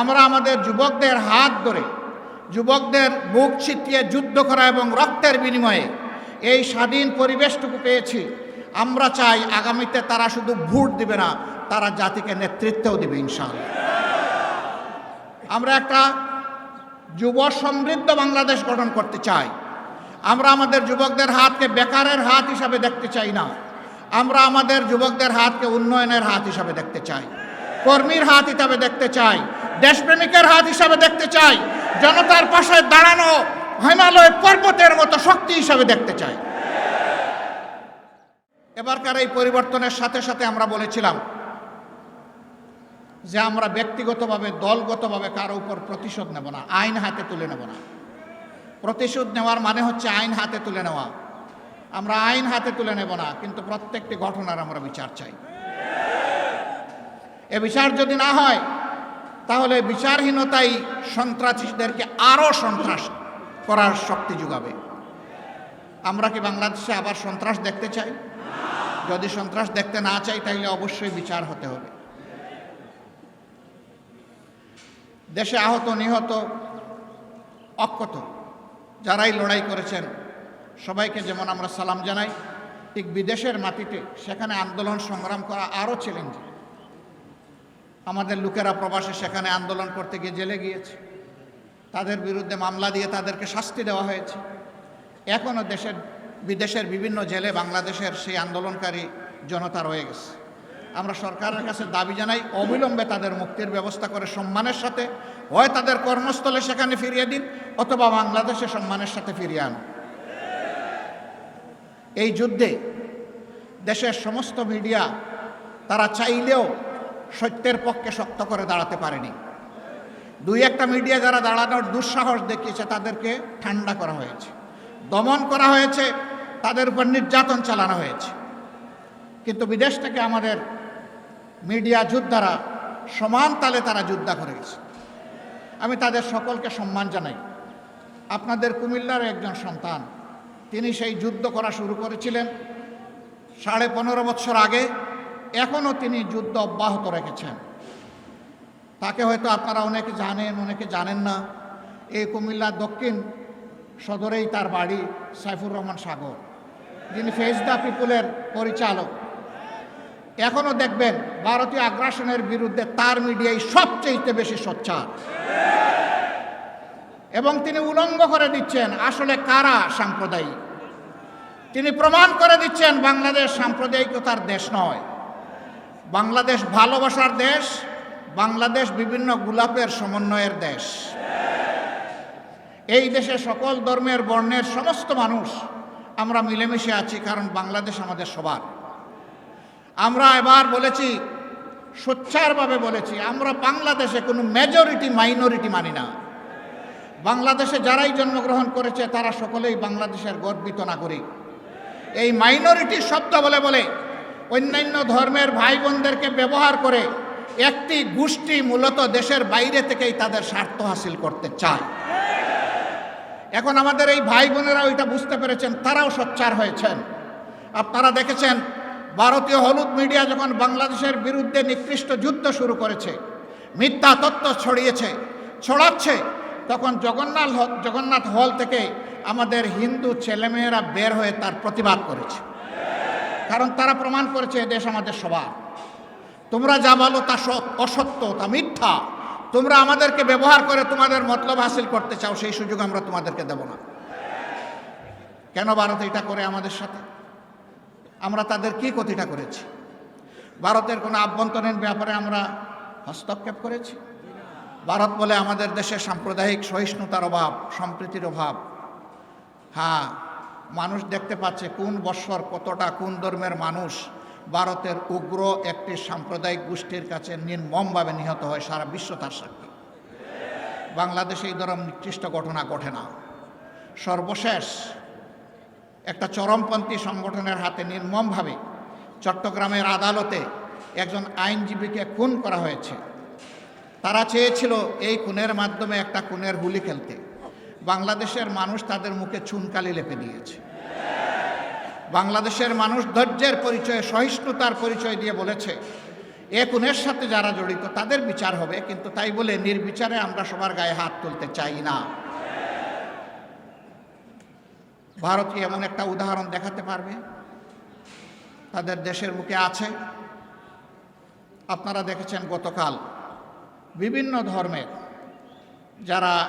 আমরা আমাদের যুবকদের হাত ধরে, যুবকদের বুক ছিটিয়ে যুদ্ধ করা এবং রক্তের বিনিময়ে এই স্বাধীন পরিবেশটুকু পেয়েছি। আমরা চাই আগামীতে তারা শুধু ভোট দিবে না, তারা জাতিকে নেতৃত্বও দিবে, ইনশাআল্লাহ। আমরা একটা যুব সমৃদ্ধ বাংলাদেশ গঠন করতে চাই। আমরা আমাদের যুবকদের হাতকে বেকারের হাত হিসাবে দেখতে চাই না। আমরা আমাদের যুবকদের হাতকে উন্নয়নের হাত হিসাবে দেখতে চাই। কর্মীর হাত হিসাবে দেখতে চাই। দেশপ্রেমিকের হাত হিসাবে দেখতে চাই, জনতার পাশে দাঁড়ানো হিমালয় পর্বতের মতো শক্তি হিসাবে দেখতে চাই। এবারকার এই পরিবর্তনের সাথে সাথে আমরা বলেছিলাম যে আমরা ব্যক্তিগতভাবে, দলগতভাবে কারও উপর প্রতিশোধ নেব না, আইন হাতে তুলে নেব না। প্রতিশোধ নেওয়ার মানে হচ্ছে আইন হাতে তুলে নেওয়া। আমরা আইন হাতে তুলে নেব না, কিন্তু প্রত্যেকটি ঘটনার আমরা বিচার চাই। এ বিচার যদি না হয় তাহলে বিচারহীনতাই সন্ত্রাসীদেরকে আরও সন্ত্রাস করার শক্তি যোগাবে। আমরা কি বাংলাদেশে আবার সন্ত্রাস দেখতে চাই? যদি সন্ত্রাস দেখতে না চাই তাহলে অবশ্যই বিচার হতে হবে। দেশে আহত, নিহত অক্ষত যারাই লড়াই করেছেন, সবাইকে যেমন আমরা সালাম জানাই, ঠিক বিদেশের মাটিতে সেখানে আন্দোলন সংগ্রাম করা আরও চ্যালেঞ্জ আমাদের লোকেরা প্রবাসে সেখানে আন্দোলন করতে গিয়ে জেলে গিয়েছে। তাদের বিরুদ্ধে মামলা দিয়ে তাদেরকে শাস্তি দেওয়া হয়েছে। এখনও দেশের, বিদেশের বিভিন্ন জেলে বাংলাদেশের সেই আন্দোলনকারী জনতা রয়ে গেছে। আমরা সরকারের কাছে দাবি জানাই, অবিলম্বে তাদের মুক্তির ব্যবস্থা করে সম্মানের সাথে, হয় তাদের কর্মস্থলে সেখানে ফিরিয়ে দিন, অথবা বাংলাদেশে সম্মানের সাথে ফিরিয়ে আনুন। এই যুদ্ধে দেশের সমস্ত মিডিয়া তারা চাইলেও সত্যের পক্ষে শক্ত করে দাঁড়াতে পারেনি। দুই একটা মিডিয়া যারা দাঁড়ানোর দুঃসাহস দেখিয়েছে, তাদেরকে ঠান্ডা করা হয়েছে, দমন করা হয়েছে, তাদের উপর নির্যাতন চালানো হয়েছে। কিন্তু বিদেশ থেকে আমাদের মিডিয়া যোদ্ধারা সমান তালে তারা যোদ্ধা করে গেছে। আমি তাদের সকলকে সম্মান জানাই। আপনাদের কুমিল্লার একজন সন্তান, তিনি সেই যুদ্ধ করা শুরু করেছিলেন সাড়ে পনেরো বছর আগে। এখনও তিনি যুদ্ধ অব্যাহত রেখেছেন। তাকে হয়তো আপনারা অনেকে জানেন অনেকে জানেন না। এই কুমিল্লার দক্ষিণ সদরেই তার বাড়ি সাইফুর রহমান সাগর, যিনি ফেস দ্য পিপুলের পরিচালক। এখনও দেখবেন ভারতীয় আগ্রাসনের বিরুদ্ধে তার মিডিয়াই সবচেয়ে বেশি সোচ্চার। এবং তিনি উলঙ্গ করে দিচ্ছেন, আসলে কারা সাম্প্রদায়িক? তিনি প্রমাণ করে দিচ্ছেন, বাংলাদেশ সাম্প্রদায়িকতার দেশ নয়। বাংলাদেশ ভালোবাসার দেশ, বাংলাদেশ বিভিন্ন গোলাপের সমন্বয়ের দেশ। এই দেশে সকল ধর্মের বর্ণের সমস্ত মানুষ আমরা মিলেমিশে আছি, কারণ বাংলাদেশ আমাদের সবার। আমরা এবার বলেছি, সোচ্চারভাবে বলেছি, আমরা বাংলাদেশে কোনো মেজরিটি মাইনরিটি মানি না। বাংলাদেশে যারাই জন্মগ্রহণ করেছে, তারা সকলেই বাংলাদেশের গর্বিত নাগরিক। এই মাইনরিটি শব্দ বলে বলে অন্যান্য ধর্মের ভাই বোনদেরকে ব্যবহার করে একটি গোষ্ঠী মূলত দেশের বাইরে থেকেই তাদের স্বার্থ হাসিল করতে চায়। এখন আমাদের এই ভাই বোনেরা ওইটা বুঝতে পেরেছেন, তারাও সোচ্চার হয়েছেন। আপনারা দেখেছেন, ভারতীয় হলুদ মিডিয়া যখন বাংলাদেশের বিরুদ্ধে নিকৃষ্ট যুদ্ধ শুরু করেছে, মিথ্যা তত্ত্ব ছড়িয়েছে, ছড়াচ্ছে, তখন জগন্নাথ জগন্নাথ হল থেকে আমাদের হিন্দু ছেলেমেয়েরা বের হয়ে তার প্রতিবাদ করেছে। কারণ তারা প্রমাণ করেছে দেশ আমাদের সবার। তোমরা যা বলো তা অসত্য, তা মিথ্যা। তোমরা আমাদেরকে ব্যবহার করে তোমাদের মতলব হাসিল করতে চাও, সেই সুযোগ আমরা তোমাদেরকে দেব না। কেন ভারত এটা করে আমাদের সাথে? আমরা তাদের কি ক্ষতিটা করেছি? ভারতের কোনো আভ্যন্তরীণ ব্যাপারে আমরা হস্তক্ষেপ করেছি? ভারত বলে আমাদের দেশে সাম্প্রদায়িক সহিষ্ণুতার অভাব, সম্প্রীতির অভাব। হ্যাঁ মানুষ দেখতে পাচ্ছে কোন বৎসর কতটা কোন ধর্মের মানুষ। ভারতের উগ্র একটি সাম্প্রদায়িক গোষ্ঠীর কাছে নির্মমভাবে নিহত হয় সারা বিশ্ব তার সাক্ষী। বাংলাদেশে এই ধরনের নিকৃষ্ট ঘটনা ঘটে না। সর্বশেষ একটা চরমপন্থী সংগঠনের হাতে নির্মমভাবে চট্টগ্রামের আদালতে একজন আইনজীবীকে খুন করা হয়েছে। তারা চেয়েছিল এই খুনের মাধ্যমে একটা খুনের গুলি খেলতে। বাংলাদেশের মানুষ তাদের মুখে চুনকালি লেপে দিয়েছে বাংলাদেশের মানুষ ধৈর্যের পরিচয়ে, সহিষ্ণুতার পরিচয় দিয়ে বলেছে, এ খুনের সাথে যারা জড়িত, তাদের বিচার হবে, কিন্তু তাই বলে নির্বিচারে আমরা সবার গায়ে হাত তুলতে চাই না। ভারত এমন একটা উদাহরণ দেখাতে পারবে? তাদের দেশের মুখে আছে। আপনারা দেখেছেন গতকাল বিভিন্ন ধর্মের যারা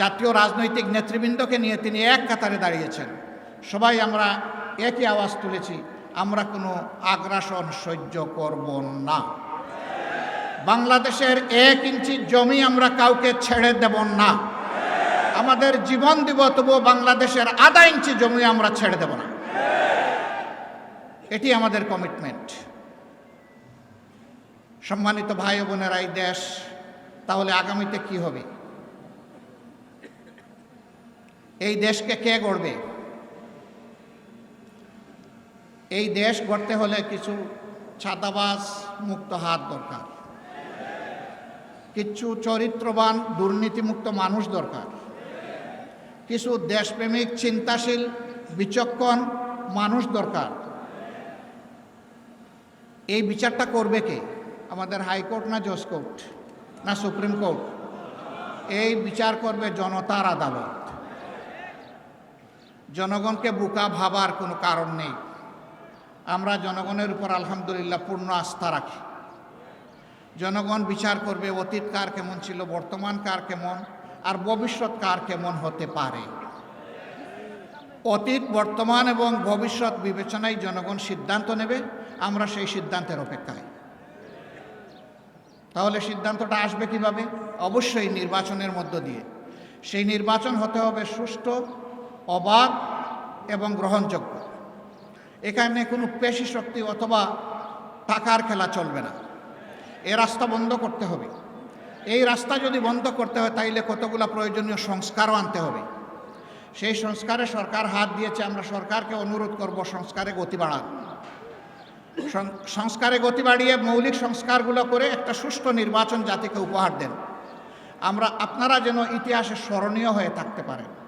জাতীয় রাজনৈতিক নেতৃবৃন্দকে নিয়ে তিনি এক কাতারে দাঁড়িয়েছেন। সবাই আমরা একই আওয়াজ তুলেছি, আমরা কোনো আগ্রাসন সহ্য করব না। বাংলাদেশের এক ইঞ্চি জমি আমরা কাউকে ছেড়ে দেব না। আমাদের জীবন দিব, তবুও বাংলাদেশের আধা ইঞ্চি জমি আমরা ছেড়ে দেব না। এটি আমাদের কমিটমেন্ট সম্মানিত ভাই বোনেরা, এই দেশ তাহলে আগামীতে কি হবে? এই দেশকে কে গড়বে? এই দেশ গড়তে হলে কিছু ছাতাবাস মুক্ত হাত দরকার। কিছু চরিত্রবান, দুর্নীতিমুক্ত মানুষ দরকার। কিছু দেশপ্রেমিক, চিন্তাশীল, বিচক্ষণ মানুষ দরকার। এই বিচারটা করবে কে? আমাদের হাইকোর্ট না জজ কোর্ট? না সুপ্রিম কোর্ট? এই বিচার করবে জনতার আদালত। জনগণকে বোকা ভাবার কোনো কারণ নেই। আমরা জনগণের উপর আলহামদুলিল্লাহ পূর্ণ আস্থা রাখি। জনগণ বিচার করবে, অতীত কার কেমন ছিল, বর্তমান কার কেমন, আর ভবিষ্যৎ কার কেমন হতে পারে। অতীত, বর্তমান এবং ভবিষ্যৎ বিবেচনায় জনগণ সিদ্ধান্ত নেবে, আমরা সেই সিদ্ধান্তের অপেক্ষায়। তাহলে সিদ্ধান্তটা আসবে কীভাবে? অবশ্যই নির্বাচনের মধ্য দিয়ে। সেই নির্বাচন হতে হবে সুষ্ঠু অবাধ এবং গ্রহণযোগ্য। এখানে কোনো পেশি শক্তি অথবা টাকার খেলা চলবে না। এ রাস্তা বন্ধ করতে হবে। এই রাস্তা যদি বন্ধ করতে হয়, তাইলে কতগুলো প্রয়োজনীয় সংস্কারও আনতে হবে। সেই সংস্কারে সরকার হাত দিয়েছে, আমরা সরকারকে অনুরোধ করব সংস্কারে গতি বাড়ান। সংস্কারে গতি বাড়িয়ে মৌলিক সংস্কারগুলো করে একটা সুষ্ঠু নির্বাচন জাতিকে উপহার দেন। আমরা, আপনারা যেন ইতিহাসে স্মরণীয় হয়ে থাকতে পারেন।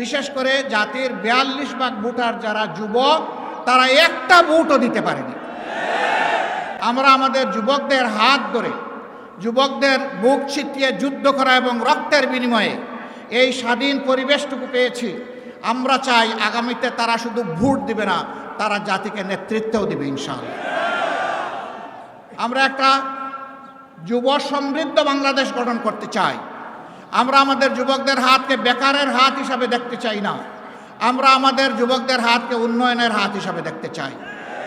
বিশেষ করে জাতির বিয়াল্লিশ ভাগ ভোটার যারা যুবক, তারা একটা ভোটও দিতে পারেনি। আমরা আমাদের যুবকদের হাত ধরে, যুবকদের বুক ছিটিয়ে যুদ্ধ করা এবং রক্তের বিনিময়ে এই স্বাধীন পরিবেশটুকু পেয়েছি। আমরা চাই আগামীতে তারা শুধু ভোট দিবে না, তারা জাতিকে নেতৃত্বও দেবে ইনশাআল্লাহ। আমরা একটা যুব সমৃদ্ধ বাংলাদেশ গঠন করতে চাই। আমরা আমাদের যুবকদের হাতকে বেকারের হাত হিসাবে দেখতে চাই না। আমরা আমাদের যুবকদের হাতকে উন্নয়নের হাত হিসাবে দেখতে চাই।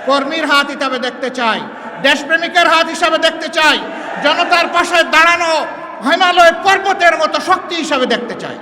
কর্মীর হাত হিসাবে দেখতে চাই। দেশপ্রেমিকের হাত হিসাবে দেখতে চাই। জনতার পাশে দাঁড়ানো হিমালয় পর্বতের মতো শক্তি হিসাবে দেখতে চাই।